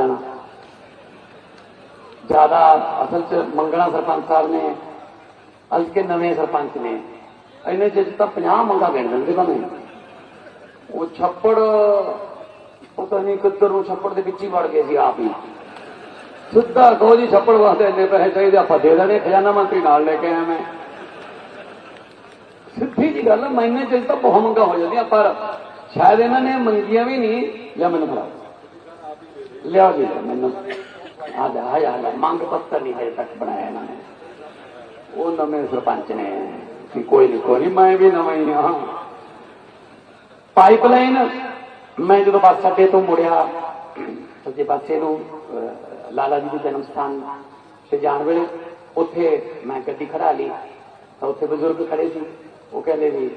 ਜਾਣ। ਜ਼ਿਆਦਾ ਅਸਲ ਚ ਮੰਗਣਾ ਸਰਪੰਚ ਸਾਹਿਬ ਨੇ ਅੱਜ ਕੇ ਨਵੇਂ ਸਰਪੰਚ ਨੇ। ਇਹਨੇ ਚ ਤਾਂ 50 ਮੰਗਾ ਗਿਣ ਦਿੰਦੇ ਭਾਵੇਂ ਉਹ ਛੱਪੜ, ਪਤਾ ਨਹੀਂ ਕਿੱਧਰ ਨੂੰ ਛੱਪੜ ਦੇ ਵਿੱਚ ਹੀ ਵੜ ਗਏ ਸੀ ਆਪ ਹੀ। ਸਿੱਧਾ ਕਹੋ ਜੀ ਛੱਪੜ ਵਾਸਤੇ ਇੰਨੇ ਪੈਸੇ ਚਾਹੀਦੇ, ਆਪਾਂ ਦੇ ਦੇਣੇ, ਖਜ਼ਾਨਾ ਮੰਤਰੀ ਨਾਲ ਲੈ ਕੇ ਆਇਆ ਮੈਂ। ਸਿੱਧੀ ਜੀ ਗੱਲ ਮੈਨੇ ਚ ਤਾਂ ਬਹੁਤ ਮੰਗਾ ਹੋ ਜਾਂਦੀਆਂ, ਪਰ ਸ਼ਾਇਦ ਇਹਨਾਂ ਨੇ ਮੰਗੀਆਂ ਵੀ ਨਹੀਂ ਜਾਂ ਮੈਨੂੰ ਫੜਾ ਲਿਆ ਜੀ ਮੈਨੂੰ। ਆ ਜਾ ਆ ਮੰਗ ਪੱਤਰ ਨਹੀਂ ਹਜੇ ਤੱਕ ਬਣਾਇਆ ਇਹਨਾਂ ਨੇ। ਉਹ ਨਵੇਂ ਸਰਪੰਚ ਨੇ ਕਿ ਕੋਈ ਨਹੀਂ ਕੋਈ ਨਹੀਂ, ਮੈਂ ਵੀ ਨਵਾਂ ਹੀ ਹਾਂ। ਪਾਈਪਲਾਈਨ ਮੈਂ ਜਦੋਂ ਬੱਸ ਅੱਡੇ ਤੋਂ ਮੁੜਿਆ ਸੱਜੇ ਪਾਸੇ ਨੂੰ ਲਾਲਾ ਜੀ ਦੇ ਜਨਮ ਸਥਾਨ ਤੇ ਜਾਣ ਵੇਲੇ ਉੱਥੇ ਮੈਂ ਗੱਡੀ ਖੜਾ ਲਈ। ਤਾਂ ਉੱਥੇ ਬਜ਼ੁਰਗ ਖੜੇ ਸੀ। ਉਹ ਕਹਿੰਦੇ ਵੀ,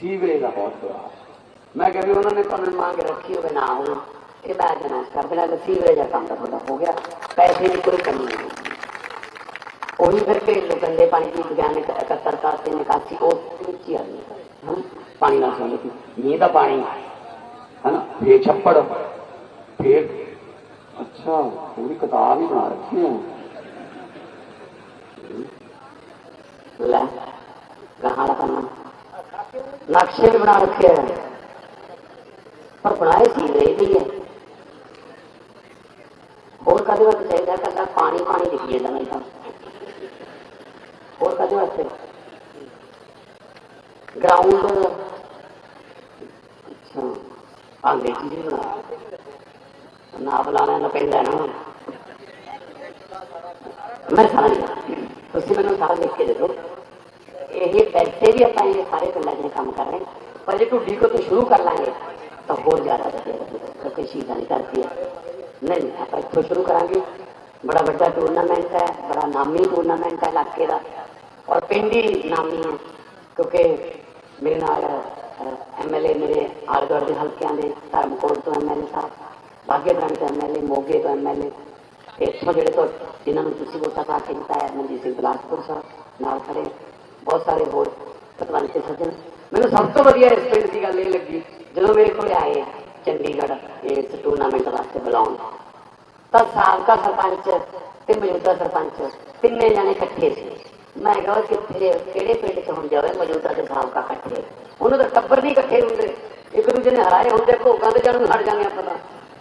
ਸੀਵਰੇਜ ਦਾ ਬਹੁਤ ਬੁਰਾ ਮੈਂ ਕਿਹਾ ਵੀ ਉਹਨਾਂ ਨੇ ਤੁਹਾਨੂੰ ਮੰਗ ਰੱਖੀ ਹੋਵੇ ਨਾ ਹੋਵੇ। ਇਹ ਮੈਂ ਜਨਾ ਕਰ ਦੇਣਾ ਤਾਂ ਸੀਵਰੇਜ ਦਾ ਕੰਮ ਤਾਂ ਤੁਹਾਡਾ ਹੋ ਗਿਆ ਪੈਸੇ ਦੀ ਕੋਈ ਕਮੀ ਨਹੀਂ ਉਹੀ ਫਿਰ ਕੇ ਗੰਦੇ ਪਾਣੀ ਦੀ ਵਿਗਿਆਨ ਇਕੱਤਰ ਕਰਤੇ ਨਿਕਾਸੀ ਉਹ ਵਿੱਚ ਹੀ ਆ ਗਈ ਹਾਂ ਪਾਣੀ ਨਾਲ ਸੰਬੰਧਿਤ ਮੀਂਹ ਦਾ ਪਾਣੀ ਹਨਾ ਫੇਰ ਛੱਪੜ ਫੇਰ ਅੱਛਾ ਪੂਰੀ ਕਿਤਾਬ ਹੀ ਬਣਾ ਰੱਖੀ ਹੈ ਲੈ ਕਹਾਂ ਦਾ ਕਰਨਾ ਨਕਸ਼ੇ ਵੀ ਬਣਾ ਰੱਖੇ ਹੈ ਪਰ ਬਣਾਏ ਸੀਵਰੇਜ ਵੀ ਹੈ ਹੋਰ ਕਦੇ ਵਾਸਤੇ ਚਾਹੀਦਾ ਕੱਲਾ ਪਾਣੀ ਪਾਣੀ ਦਿਖੀ ਜਾਂਦਾ ਨਹੀਂ ਤਾਂ ਹੋਰ ਕਦੇ ਵਾਸਤੇ ਗਰਾਊਂਡ ਅੱਛਾ ਆਂਦੇ ਕੀ ਜੀ ਬਣਾ ਨਾ ਬੁਲਾਣਾ ਨਾ ਪੈਂਦਾ ਨਾ ਮੈਂ ਸਾਰਾ ਗਿਆ ਤੁਸੀਂ ਮੈਨੂੰ ਸਾਰਾ ਲਿਖ ਕੇ ਦੇ ਦਿਓ। ਇਹ ਪੈਸੇ ਵੀ ਆਪਾਂ ਇਹ ਸਾਰੇ ਪਿੰਡਾਂ ਦੇ ਕੰਮ ਕਰ ਰਹੇ ਪਰ ਜੇ ਢੁੱਡੀ ਕੋ ਤੋਂ ਸ਼ੁਰੂ ਕਰ ਲਾਂਗੇ, ਤਾਂ ਹੋਰ ਜ਼ਿਆਦਾ ਵਧੀਆ ਕਿਉਂਕਿ ਸ਼ੀਜ਼ਾਂ ਨਹੀਂ ਕਰਦੀ ਹੈ। ਨਹੀਂ, ਆਪਾਂ ਇੱਥੋਂ ਸ਼ੁਰੂ ਕਰਾਂਗੇ। ਬੜਾ ਵੱਡਾ ਟੂਰਨਾਮੈਂਟ ਹੈ, ਬੜਾ ਨਾਮੀ ਟੂਰਨਾਮੈਂਟ ਹੈ ਇਲਾਕੇ ਦਾ। ਔਰ ਪਿੰਡ ਹੀ ਨਾਮੀ ਹੈ। ਕਿਉਂਕਿ ਮੇਰੇ ਨਾਲ ਐਮਐਲਏ ਮੇਰੇ ਆਲੇ ਦੁਆਲੇ ਦੇ ਹਲਕਿਆਂ ਦੇ ਧਰਮਕੋਟ ਤੋਂ ਐਮਐਲਏ ਸਾਹਿਬ, ਬਾਗੇ ਬ੍ਰਾਂਚ ਤੋਂ ਐਮਐਲਏ ਮੋਗੇ ਤੋਂ ਐਮਐਲਏ ਤੇ ਇੱਥੋਂ ਜਿਹੜੇ ਤੋਂ ਜਿਨ੍ਹਾਂ ਨੂੰ ਤੁਸੀਂ ਵੋਟਾਂ ਪਾ ਕੇ ਜਿਤਾਇਆ ਮਨਜੀਤ ਸਿੰਘ ਬਲਾਸਪੁਰ ਸਾਹਿਬ, ਨਾਲ ਖੜੇ ਬਹੁਤ ਸਾਰੇ ਹੋਰ ਪਤਵੰਤ ਸੱਜਣ। ਮੈਨੂੰ ਸਭ ਤੋਂ ਵਧੀਆ ਇਸ ਪਿੰਡ ਦੀ ਗੱਲ ਇਹ ਲੱਗੀ, ਜਦੋਂ ਮੇਰੇ ਕੋਲ ਆਏ ਚੰਡੀਗੜ੍ਹ ਇਸ ਟੂਰਨਾਮੈਂਟ ਵਾਸਤੇ ਬੁਲਾਉਣ। ਤਾਂ ਸਾਬਕਾ ਸਰਪੰਚ ਤੇ ਮੌਜੂਦਾ ਸਰਪੰਚ ਤਿੰਨੇ ਜਣੇ ਇਕੱਠੇ ਸੀ। ਮੈਂ ਕਿਹਾ ਕਿੱਥੇ, ਕਿਹੜੇ ਪਿੰਡ 'ਚ ਹੁਣ ਜਾਵੇ ਮੌਜੂਦਾ ਤੇ ਸਾਬਕਾ ਇਕੱਠੇ? ਉਹਨੂੰ ਤਾਂ ਟੱਬਰ ਨਹੀਂ ਇਕੱਠੇ ਹੁੰਦੇ। ਇੱਕ ਦੂਜੇ ਨੇ ਹਰਾਏ ਹੁੰਦੇ ਘੋਗਾਂ ਤੇ ਚੜਨ ਹਟ ਜਾਂਦੇ ਆਪਾਂ ਤਾਂ।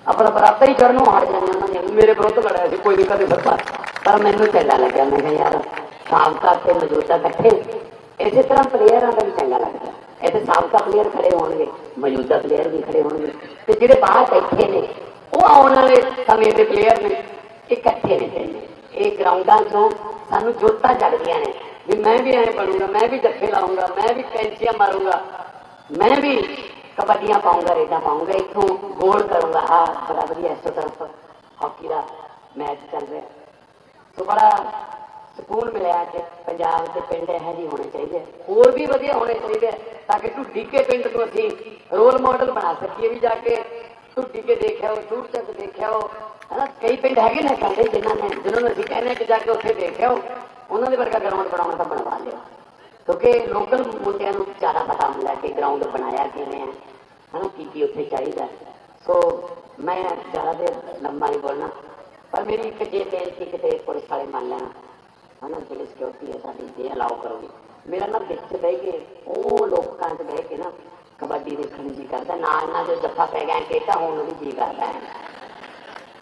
ਆਪਣਾ ਬਰਾਤਾ ਹੀ ਚੜਨੋਂ ਹਟ ਜਾਂਦੇ ਉਹਨਾਂ ਨੇ ਮੇਰੇ ਵਿਰੁੱਧ ਲੜਿਆ ਸੀ, ਕੋਈ ਨਹੀਂ ਕਦੇ ਸਰਪੰਚ ਪਰ ਮੈਨੂੰ ਚੰਗਾ ਲੱਗਿਆ। ਮੈਂ ਕਿਹਾ, ਯਾਰ, ਸਾਬਕਾ ਤੇ ਮੌਜੂਦਾ ਇਕੱਠੇ ਇਸੇ ਤਰ੍ਹਾਂ ਪਲੇਅਰਾਂ ਦਾ ਵੀ ਚੰਗਾ ਲੱਗਦਾ। ਇੱਥੇ ਸਾਬਕਾ ਪਲੇਅਰ ਖੜੇ ਹੋਣਗੇ, ਮੌਜੂਦਾ ਪਲੇਅਰ ਵੀ ਖੜੇ ਹੋਣਗੇ। ਤੇ ਜਿਹੜੇ ਬਾਹਰ ਬੈਠੇ ਨੇ, ਉਹ ਆਉਣ ਵਾਲੇ ਸਮੇਂ ਦੇ ਪਲੇਅਰ ਨੇ ਇਕੱਠੇ ਨੇ ਤਿੰਨੇ ਇਹ ਗਰਾਊਂਡਾਂ ਤੋਂ ਸਾਨੂੰ ਜੋਤਾਂ ਜਗਦੀਆਂ ਨੇ। ਵੀ ਮੈਂ ਵੀ ਐਂ ਬਣੂੰਗਾ, ਮੈਂ ਵੀ ਜੱਫੇ ਲਾਉਂਗਾ, ਮੈਂ ਵੀ ਕੈਂਚੀਆਂ ਮਾਰੂੰਗਾ। ਮੈਂ ਵੀ ਕਬੱਡੀਆਂ ਪਾਉਂਗਾ ਰੇਡਾਂ ਪਾਉਂਗਾ ਇੱਥੋਂ ਗੋਲ ਕਰੂੰਗਾ ਆ ਬੜਾ ਵਧੀਆ ਇਸ ਤਰਫ ਹਾਕੀ ਦਾ ਮੈਚ ਚੱਲ ਰਿਹਾ। ਸੋ ਬੜਾ ਸਕੂਨ ਮਿਲਿਆ ਕਿ ਪੰਜਾਬ ਦੇ ਪਿੰਡ ਇਹੋ ਜਿਹੇ ਹੋਣੇ ਚਾਹੀਦੇ ਹੋਰ ਵੀ ਵਧੀਆ ਹੋਣੇ ਚਾਹੀਦੇ ਤਾਂ ਕਿ ਢੁੱਡੀ ਕੇ ਪਿੰਡ ਨੂੰ ਅਸੀਂ ਰੋਲ ਮਾਡਲ ਬਣਾ ਸਕੀਏ ਵੀ ਜਾ ਕੇ ਢੁੱਡੀ ਕੇ ਦੇਖਿਆ ਉਹ ਟੂਰ ਚੱਕ ਦੇਖਿਆ ਉਹ ਹਨਾ, ਕਈ ਪਿੰਡ ਹੈਗੇ ਨੇ ਕਹਿੰਦੇ ਜਿਨ੍ਹਾਂ ਨੇ ਜਿਨ੍ਹਾਂ ਨੂੰ ਅਸੀਂ ਕਹਿੰਦੇ ਹਾਂ ਕਿ ਜਾ ਕੇ ਉੱਥੇ ਦੇਖਿਆ ਉਹ ਉਹਨਾਂ ਦੇ ਵਰਗਾ ਗਰਾਊਂਡ ਬਣਾਉਣਾ ਤਾਂ ਬਣਵਾ ਲਿਆ। ਕਿਉਂਕਿ ਲੋਕਲ ਮੁੰਡਿਆਂ ਨੂੰ ਜ਼ਿਆਦਾ ਪਤਾ ਹੁੰਦਾ ਕਿ ਗਰਾਊਂਡ ਬਣਾਇਆ ਕਿਵੇਂ ਹੈ ਹਨਾ ਕੀ ਕੀ ਉੱਥੇ ਚਾਹੀਦਾ। ਸੋ ਮੈਂ ਜ਼ਿਆਦਾ ਦੇਰ ਲੰਮਾ ਨਹੀਂ ਬੋਲਣਾ ਪਰ ਮੇਰੀ ਇੱਕ ਜੇ ਬੇਨਤੀ ਕਿਤੇ ਪੁਲਿਸ ਵਾਲੇ ਮੰਨ ਲੈਣ ਹਨਾ ਜਿਹੜੀ ਸਿਕਿਉਰਿਟੀ ਹੈ ਸਾਡੀ ਜੇ ਅਲਾਉ ਕਰੋਗੇ। ਮੇਰਾ ਨਾ ਵਿੱਚ ਬਹਿ ਕੇ ਉਹ ਲੋਕਾਂ 'ਚ ਬਹਿ ਕੇ ਨਾ ਕਬੱਡੀ ਦੇਖਣ ਨੂੰ ਜੀ ਕਰਦਾ ਨਾ ਨਾ ਜੋ ਜੱਫਾ ਪੈ ਗਿਆ ਕਿ ਤਾਂ ਹੁਣ ਵੀ ਜੀ ਕਰਦਾ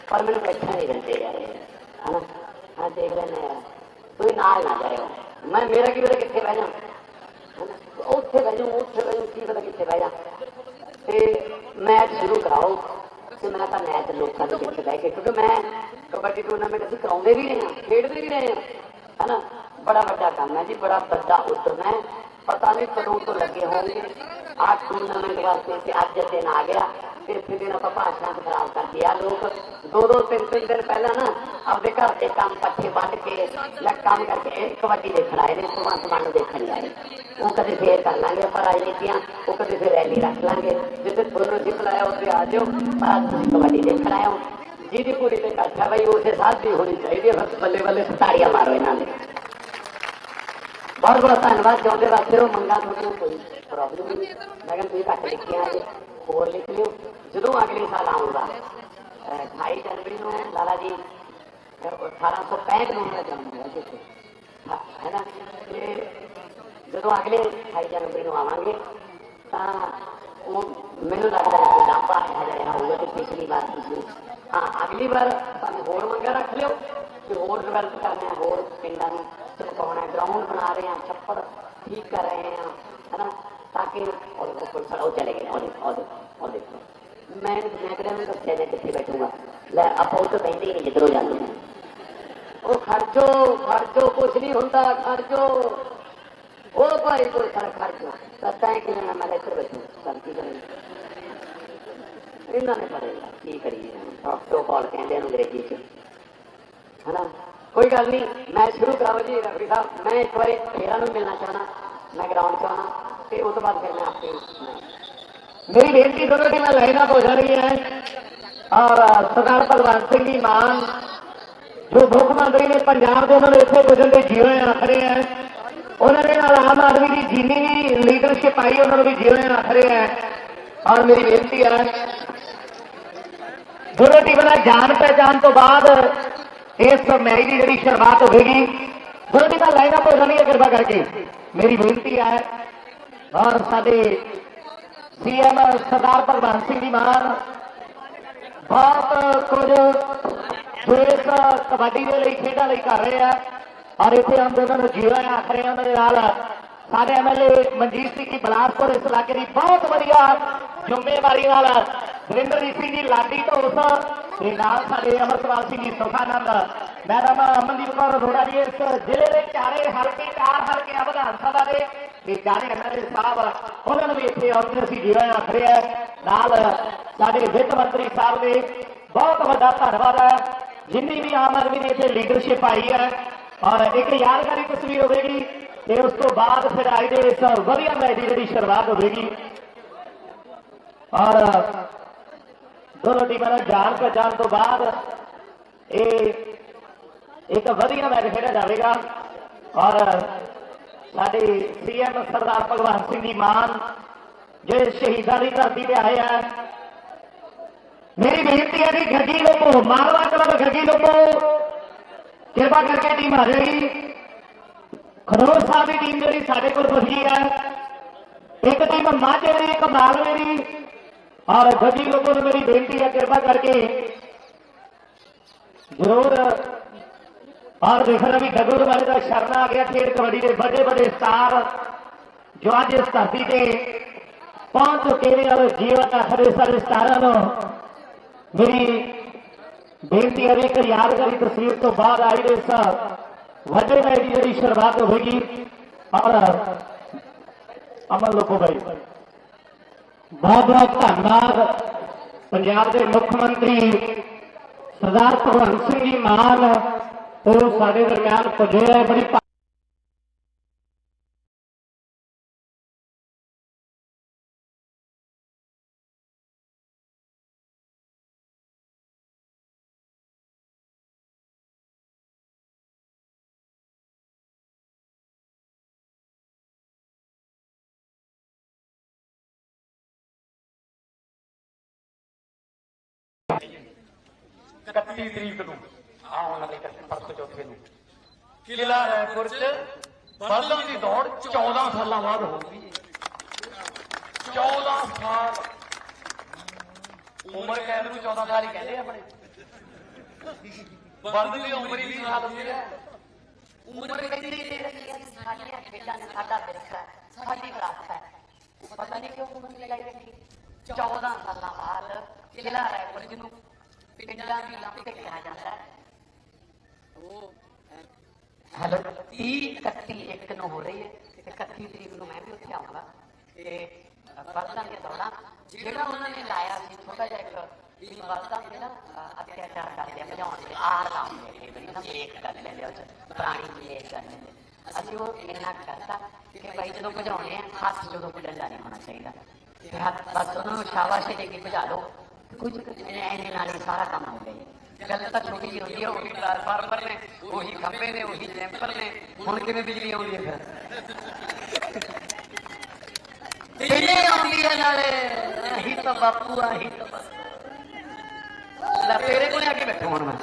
ਪਰ ਮੈਨੂੰ ਬੈਠਾ ਨਹੀਂ ਦਿੰਦੇ ਯਾਰ ਇਹ, ਹਨਾ। ਹਾਂ ਦੇਖ ਲੈਣੇ ਯਾਰ ਤੁਸੀਂ ਨਾਲ ਨਾ ਜਾਇਓ। ਮੈਂ ਮੇਰਾ ਕੀ ਪਤਾ ਕਿੱਥੇ ਬਹਿ ਜਾ ਉੱਥੇ ਬਹਿ ਜਾਊਂ, ਉੱਥੇ ਬਹਿ ਜਾਊਂ, ਕੀ ਪਤਾ ਕਿੱਥੇ ਬਹਿ ਜਾ। ਤੇ ਮੈਚ ਸ਼ੁਰੂ ਕਰਾਓ ਤੇ ਮੈਂ ਤਾਂ ਮੈਚ ਲੋਕਾਂ ਦੇ ਵਿੱਚ ਬਹਿ ਕੇ, ਕਿਉਂਕਿ ਮੈਂ ਕਬੱਡੀ ਟੂਰਨਾਮੈਂਟ ਅਸੀਂ ਕਰਾਉਂਦੇ ਵੀ ਰਹੇ ਹਾਂ, ਖੇਡਦੇ ਵੀ ਰਹੇ ਹਾਂ, ਹਨਾ? ਬੜਾ ਵੱਡਾ ਕੰਮ ਹੈ ਜੀ, ਬੜਾ ਵੱਡਾ ਉਦਮ ਹੈ। ਪਤਾ ਨਹੀਂ ਕਦੋਂ ਤੋਂ ਲੱਗੇ ਹੋਣਗੇ। ਆਹ ਟੂਰਨਾਮੈਂਟ ਵਾਸਤੇ ਅੱਜ ਦਿਨ ਆ ਗਿਆ। ਫਿਰ ਦਿਨ ਆਪਾਂ ਭਾਸ਼ਾ ਖਰਾਬ ਕਰਦੇ ਆ। ਲੋਕ ਦੋ ਦੋ ਤਿੰਨ ਤਿੰਨ ਦਿਨ ਪਹਿਲਾਂ ਨਾ ਆਪਦੇ ਘਰ ਦੇ ਕੰਮ ਪੱਠੇ ਵੱਢ ਕੇ ਜਾਂ ਕੰਮ ਕਰਕੇ ਕਬੱਡੀ ਦੇਖਣ ਆਏ ਨੇ ਭਗਵੰਤ ਮਾਨ ਨੂੰ ਦੇਖਣ ਆਏ। ਉਹ ਕਦੇ ਫੇਰ ਕਰ ਲਾਂਗੇ, ਆਪਾਂ ਰਾਜਨੀਤੀਆਂ, ਉਹ ਕਦੇ ਫੇਰ ਰੈਲੀ ਰੱਖ ਲਾਂਗੇ। ਜਿੱਥੇ ਤੁਹਾਨੂੰ ਅਸੀਂ ਬੁਲਾਇਆ ਉੱਥੇ ਆ ਜਾਓ, ਪਰ ਅੱਜ ਤੁਸੀਂ ਕਬੱਡੀ ਦੇਖਣ ਆਏ ਹੋ। ਜਿਹਦੀ ਪੂਰੀ ਤੇ ਕੱਠਾ ਬਈ ਉਸੇ ਸਾਥ ਦੀ ਹੋਣੀ ਚਾਹੀਦੀ ਹੈ ਬਸ ਬੱਲੇ ਬੱਲੇ ਸਤਾਰੀਆਂ ਮਾਰੋ ਇਹਨਾਂ ਦੇ। ਬਹੁਤ ਬਹੁਤ ਧੰਨਵਾਦ ਜਿਉਂਦੇ ਵਾਸਤੇ ਉਹ ਮੰਗਾ ਤੁਹਾਨੂੰ ਕੋਈ ਪ੍ਰੋਬਲਮ ਨਹੀਂ। ਮੈਂ ਕਹਿੰਦਾ ਤੁਸੀਂ ਘੱਟ ਲਿਖਿਆ ਜੇ, ਹੋਰ ਲਿਖ ਲਿਓ। ਜਦੋਂ ਅਗਲੇ ਸਾਲ ਆਉਂਗਾ 28 ਜਨਵਰੀ ਨੂੰ ਲਾਲਾ ਜੀ ਅਹ, 1865 ਨੂੰ ਉਹਨਾਂ ਦਾ ਜਨਮ ਹੋਇਆ ਸੀ ਇੱਥੇ। ਹਾਂ, ਹੈ ਨਾ? ਤੇ ਜਦੋਂ ਅਗਲੇ 28 ਜਨਵਰੀ ਨੂੰ ਆਵਾਂਗੇ ਤਾਂ ਉਹ ਮੈਨੂੰ ਲੱਗਦਾ ਹੈ ਕਿ ਲਾਂਬਾ ਆ ਜਾਏਗਾ ਹੋਊਗਾ ਤੇ ਪਿਛਲੀ ਵਾਰ ਤੁਸੀਂ ਹਾਂ ਅਗਲੀ ਵਾਰ ਤੁਹਾਨੂੰ ਹੋਰ ਮੰਗਾ ਰੱਖ ਲਿਓ ਕਿ ਹੋਰ ਡਿਵੈਲਪ ਕਰਨਾ ਹੈ ਹੋਰ ਪਿੰਡਾਂ ਨੂੰ ਚਪਕਾਉਣਾ ਗਰਾਊਂਡ ਬਣਾ ਰਹੇ ਹਾਂ ਛੱਪੜ ਠੀਕ ਕਰ ਰਹੇ ਹਾਂ ਹੈ ਨਾ? ਤਾਂ ਕਿ ਉਹ ਉਹ ਪੁਲਿਸ ਵਾਲਾ ਉਹ ਚਲੇ ਗਏ ਉਹਦੇ ਉਹਦੇ ਉਹਦੇ ਮੈਂ ਮੈਂ ਕਿਹਾ ਮੈਂ ਦੱਸਿਆ ਜੇ ਕਿੱਥੇ ਬੈਠੂਗਾ। ਲੈ, ਆਪਾਂ ਉਹ ਤਾਂ ਕਹਿੰਦੇ ਹੀ ਨਹੀਂ, ਜਿੱਧਰੋਂ ਜਾਂਦੇ ਨੇ ਉਹ ਖਰਚੋ ਖਰਚੋ, ਕੁਛ ਨਹੀਂ ਹੁੰਦਾ, ਖਰਚੋ। ਉਹ ਭਾਈ ਕੋਈ ਕਰ ਖਰਚੋ। ਤਾਂ ਕਿ ਮੈਂ ਮੈਂ ਇੱਥੇ ਬੈਠੂ ਸਰ ਕੀ ਕਰੀਏ? ਇਹਨਾਂ ਨੇ ਪੜੇਗਾ ਕੀ ਕਰੀਏ। ਕਾਲ ਕਹਿੰਦੇ ਇਹਨੂੰ ਅੰਗਰੇਜ਼ੀ ਚ। ਹਨਾ? ਕੋਈ ਗੱਲ ਨਹੀਂ ਮੈਂ ਸ਼ੁਰੂ ਕਰਾਓ ਜੀ ਰਫੀ ਸਾਹਿਬ। ਮੈਂ ਇੱਕ ਵਾਰੀ ਫੇਰਾਂ ਨੂੰ ਮਿਲਣਾ ਚਾਹਣਾ, ਮੈਂ ਗਰਾਊਂਡ ਚ ਆਉਣਾ, ਤੇ ਉਸ ਤੋਂ ਬਾਅਦ ਫਿਰ ਮੈਂ ਆਪੇ ਮੇਰੀ ਬੇਨਤੀ ਦੋਨੋਂ ਟੀਮਾਂ ਲਾਈਨ ਅਪ ਹੋ ਜਾਣਗੀਆਂ। ਔਰ ਸਰਦਾਰ ਭਗਵੰਤ ਸਿੰਘ ਜੀ ਮਾਨ ਜੋ ਮੁੱਖ ਮੰਤਰੀ ਨੇ ਪੰਜਾਬ ਦੇ ਉਹਨਾਂ ਨੂੰ ਇੱਥੇ ਪੁੱਜਣ ਦੇ ਜੀਵਨ ਆਖਰੇ ਹੈ, ਉਹਨਾਂ ਦੇ ਨਾਲ ਆਮ ਆਦਮੀ ਦੀ ਜਿੰਨੀ ਵੀ ਲੀਡਰਸ਼ਿਪ ਆਈ, ਉਹਨਾਂ ਨੂੰ ਵੀ ਜੀਵਨ ਆਖਰੇ ਹੈ। ਔਰ ਮੇਰੀ ਬੇਨਤੀ ਹੈ, ਦੋਨੋਂ ਟੀਮਾਂ ਦਾ ਜਾਣ ਪਹਿਚਾਣ ਤੋਂ ਬਾਅਦ ਇਸ ਮੈਚ ਦੀ ਜਿਹੜੀ ਸ਼ੁਰੂਆਤ ਹੋਵੇਗੀ, ਦੋਨੋਂ ਟੀਮਾਂ ਲਾਈਨ ਅਪ ਹੋ ਜਾਣਗੀਆਂ, ਕਿਰਪਾ ਕਰਕੇ। ਮੇਰੀ ਬੇਨਤੀ ਹੈ, ਔਰ ਸਾਡੇ ਸੀਐਮ ਸਰਦਾਰ ਭਗਵੰਤ ਸਿੰਘ ਜੀ ਮਾਨ ਬਹੁਤ ਕੁਝ ਜੋ ਕਬੱਡੀ ਦੇ ਲਈ, ਖੇਡਾਂ ਲਈ ਕਰ ਰਹੇ ਆ। ਔਰ ਇੱਥੇ ਆਉਂਦੇ ਉਹਨਾਂ ਨੂੰ ਜੀਵਨ ਆਖ ਰਹੇ ਉਹਨਾਂ ਦੇ ਨਾਲ। ਸਾਡੇ ਐਮਐਲਏ ਮਨਜੀਤ ਸਿੰਘ ਜੀ ਬਲਾਸਪੁਰ ਇਸ ਇਲਾਕੇ ਦੀ ਬਹੁਤ ਵਧੀਆ ਜ਼ਿੰਮੇਵਾਰੀ ਨਾਲ ਵਰਿੰਦਰਜੀਤ ਸਿੰਘ ਜੀ ਲਾਡੀ ਢੋਸ ਤੇ ਨਾਲ ਸਾਡੇ ਅਮਰਪਾਲ ਸਿੰਘ ਜੀ ਸੁਖਾਨੰਦ। ਮੈਡਮ ਅਮਨਦੀਪ ਕੌਰ ਅਰੋੜਾ ਜੀ ਇਸ ਜ਼ਿਲ੍ਹੇ ਦੇ ਚਾਰੇ ਹਲਕੇ, ਚਾਰ ਹਲਕੇ ਵਿਧਾਨ ਸਭਾ ਦੇ। ਤੇ ਚਾਰੇ ਐਮਐਲਏ ਸਾਹਿਬ, ਉਹਨਾਂ ਨੂੰ ਵੀ ਇੱਥੇ ਆਉਂਦੇ ਅਸੀਂ ਜੀਵਨ ਆਖ ਰਹੇ ਨਾਲ ਸਾਡੇ ਵਿੱਤ ਮੰਤਰੀ ਸਾਹਿਬ ਦੇ ਬਹੁਤ ਵੱਡਾ ਧੰਨਵਾਦ ਹੈ। ਜਿੰਨੀ ਵੀ ਆਮ ਆਦਮੀ ਨੇ ਇੱਥੇ ਲੀਡਰਸ਼ਿਪ ਆਈ ਹੈ ਔਰ ਇੱਕ ਯਾਦਗਾਰੀ ਤਸਵੀਰ ਹੋਵੇਗੀ ਤੇ ਉਸ ਤੋਂ ਬਾਅਦ ਫਿਰ ਅੱਜ ਦੇ ਇਸ ਵਧੀਆ ਮੈਚ ਦੀ ਜਿਹੜੀ ਸ਼ੁਰੂਆਤ ਹੋਵੇਗੀ। ਔਰ ਦੋਨੋਂ ਟੀਮਾਂ ਦਾ ਜਾਣ ਪਛਾਣ ਤੋਂ ਬਾਅਦ ਇਹ ਇੱਕ ਵਧੀਆ ਮੈਚ ਖੇਡਿਆ ਜਾਵੇਗਾ। ਔਰ ਸਾਡੇ ਸੀਐਮ ਸਰਦਾਰ ਭਗਵੰਤ ਸਿੰਘ ਜੀ ਮਾਨ, ਜਿਹੜੇ ਸ਼ਹੀਦਾਂ ਦੀ ਧਰਤੀ ਤੇ ਆਏ ਆ। ਮੇਰੀ ਬੇਨਤੀ ਹੈ ਜੀ ਗੱਡੀ ਲੋਕੋ, ਮਾਲਵਾ ਕਲਬ ਗੱਗੀ ਲੋਕੋ, ਕਿਰਪਾ ਕਰਕੇ ਟੀਮ ਆ ਜਾਏਗੀ। ਖਰੋੜ ਸਾਹਿਬ ਦੀ ਟੀਮ ਜਿਹੜੀ ਸਾਡੇ ਕੋਲ ਪੁੱਜੀ ਹੈ ਇੱਕ ਟੀਮ ਮਾਝੇ ਦੀ ਇੱਕ ਮਾਲਵੇ ਦੀ ਔਰ ਗੱਗੀ ਲੋਕੋ ਨੂੰ ਮੇਰੀ ਬੇਨਤੀ ਹੈ, ਕਿਰਪਾ ਕਰਕੇ ਜ਼ਰੂਰ ਔਰ ਦੇਖ ਰਹੇ ਵੀ ਗੱਗੂ ਵਾਲੇ ਦਾ ਸ਼ਰਨ ਆ ਗਿਆ ਖੇਡ ਕਬੱਡੀ ਦੇ ਵੱਡੇ ਵੱਡੇ ਸਟਾਰ, ਜੋ ਅੱਜ ਇਸ ਧਰਤੀ ਤੇ ਪਹੁੰਚ ਚੁੱਕੇ ਨੇ ਔਰ ਜੀਵਨ ਦਾ ਹਰੇ ਸਾਰੇ ਸਟਾਰਾਂ ਨੂੰ ਮੇਰੀ ਬੇਨਤੀ ਹੈ ਵੀ ਇੱਕ ਯਾਦਗਾਰੀ ਤਸਵੀਰ ਤੋਂ ਬਾਅਦ ਆਈ ਦੇ ਇਸ ਵੱਡੇ ਮੈਚ ਦੀ ਜਿਹੜੀ ਸ਼ੁਰੂਆਤ ਹੋਏਗੀ ਔਰ ਅਮਨ ਲੋਕੋ ਭਾਈ ਬਹੁਤ ਬਹੁਤ ਧੰਨਵਾਦ। ਪੰਜਾਬ ਦੇ ਮੁੱਖ ਮੰਤਰੀ ਸਰਦਾਰ ਭਗਵੰਤ ਸਿੰਘ ਜੀ ਮਾਨ ਉਹ ਸਾਡੇ ਦਰਮਿਆਨ ਪੁੱਜੇ ਹੈ ਬੜੀ ਇਕੱਤੀ ਤਰੀਕ ਨੂੰ। ਆਉਣ ਵਾਲੇ ਪਰਸੋਂ ਚੌਥੇ ਨੂੰ। ਕਿਲਾ ਰਾਏਪੁਰ ਚ ਬਲਦਾਂ ਦੀ ਦੌੜ 14 ਸਾਲਾਂ ਬਾਅਦ ਹੋਊਗੀ 14 ਸਾਲ। ਉਮਰ ਕੈਦ ਨੂੰ 14 ਸਾਲ ਹੀ ਕਹਿੰਦੇ ਆਪਣੇ। ਬਲਦ ਦੀ ਉਮਰ ਹੀ 20 ਸਾਲ ਹੁੰਦੀ ਹੈ। ਉਮਰ ਕਹਿੰਦੀ ਰਹੀ ਹੈ। ਸਾਡੀਆਂ ਖੇਡਾਂ ਸਾਡਾ ਵਿਰਸਾ ਸਾਡੀ ਵਿਰਾਸਤ ਹੈ। ਪਤਾ ਨਹੀਂ ਕਿਉਂ ਉਮਰ ਲਗਾਈ ਰੱਖੀ 14 ਸਾਲਾਂ ਬਾਅਦ ਕਿਲਾ ਰਾਏਪੁਰ ਜਿਹਨੂੰ ਪਿੰਡਾਂ ਦੀ ਲੰਬ ਤੇ ਕਿਹਾ ਜਾਂਦਾ ਹੈ। ਉਹ ਹੈਲੋ 30 31 ਇੱਕ ਨੂੰ ਹੋ ਰਹੀ ਹੈ 31 ਤਰੀਕ ਨੂੰ ਮੈਂ ਵੀ ਉੱਥੇ ਆਉਂਗਾ। ਤੇ ਬਰਦਾਂ ਦੇ ਦੌੜਾਂ ਜਿਹੜਾ ਉਹਨਾਂ ਨੇ ਲਾਇਆ ਸੀ ਛੋਟਾ ਜਿਹਾ ਇੱਕ ਵੀ ਬਰਦਾਂ ਦੇ ਅਤਿਆਚਾਰ ਕਰਦੇ ਆ ਭਜਾਉਣ ਦੇ ਆਰ ਲਾਉਂਦੇ ਨੇ ਨਾ ਮੇਕ ਕਰ ਲੈਂਦੇ ਉਹ 'ਚ, ਪੁਰਾਣੀ ਕਰ ਲੈਂਦੇ ਅਸੀਂ ਉਹ ਇੰਨਾ ਕੁ ਕਰਤਾ ਕਿ ਭਾਈ ਜਦੋਂ ਭਜਾਉਣੇ ਆ ਹੱਥ ਜਦੋਂ ਕੋਈ ਡੰਡਾ ਨਹੀਂ ਹੋਣਾ ਚਾਹੀਦਾ। ਤੇ ਹੱਥ ਬਸ ਉਹਨਾਂ ਨੂੰ ਸ਼ਾਬਾਸ਼ ਦੇ ਕੇ ਭਜਾ ਲਓ। ਕੁਝ ਇਹਨੇ ਨਾਲ ਸਾਰਾ ਕੰਮ ਹੋ ਗਿਆ। ਗੱਲ ਤਾਂ ਛੋਟੀ ਜਿਹੀ ਹੁੰਦੀ ਹੈ ਉਹੀ ਟ੍ਰਾਂਸਫਾਰਮਰ ਨੇ, ਉਹੀ ਖੰਭੇ ਨੇ, ਉਹੀ ਜੈਂਪਰ ਨੇ, ਹੁਣ ਕਿਵੇਂ ਬਿਜਲੀ ਆਉਂਦੀ ਹੈ ਫਿਰ? ਬਿਜਲੀ ਆਉਂਦੀ ਹੈ ਨਾਲੇ ਆਹੀ ਤਾਂ ਬਾਪੂ ਆਹੀ ਤਾਂ ਲੈ ਤੇਰੇ ਕੋਲੇ ਆ ਕੇ ਬੈਠੋ ਹੁਣ ਮੈਂ।